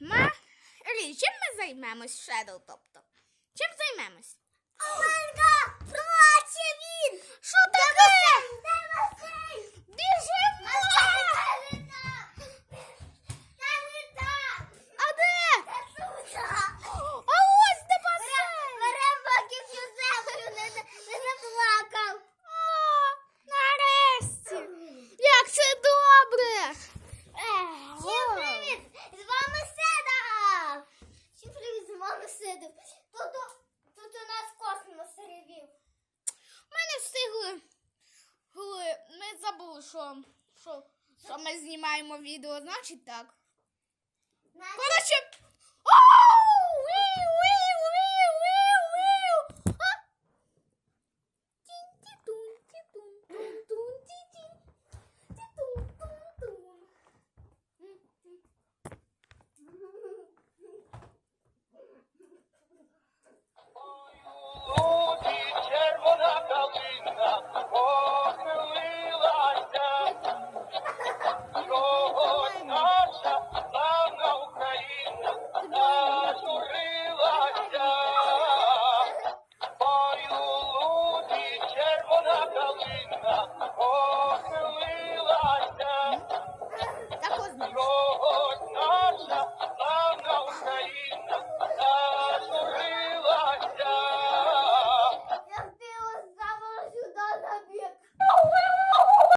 Марі, чим ми займемось Shadow, тобто? Чим займемось? Оленка, плаче він! Що таке? Біжимо! А де? А ось де басейн! О, що, що, що ми знімаємо відео, значить так. Коротше.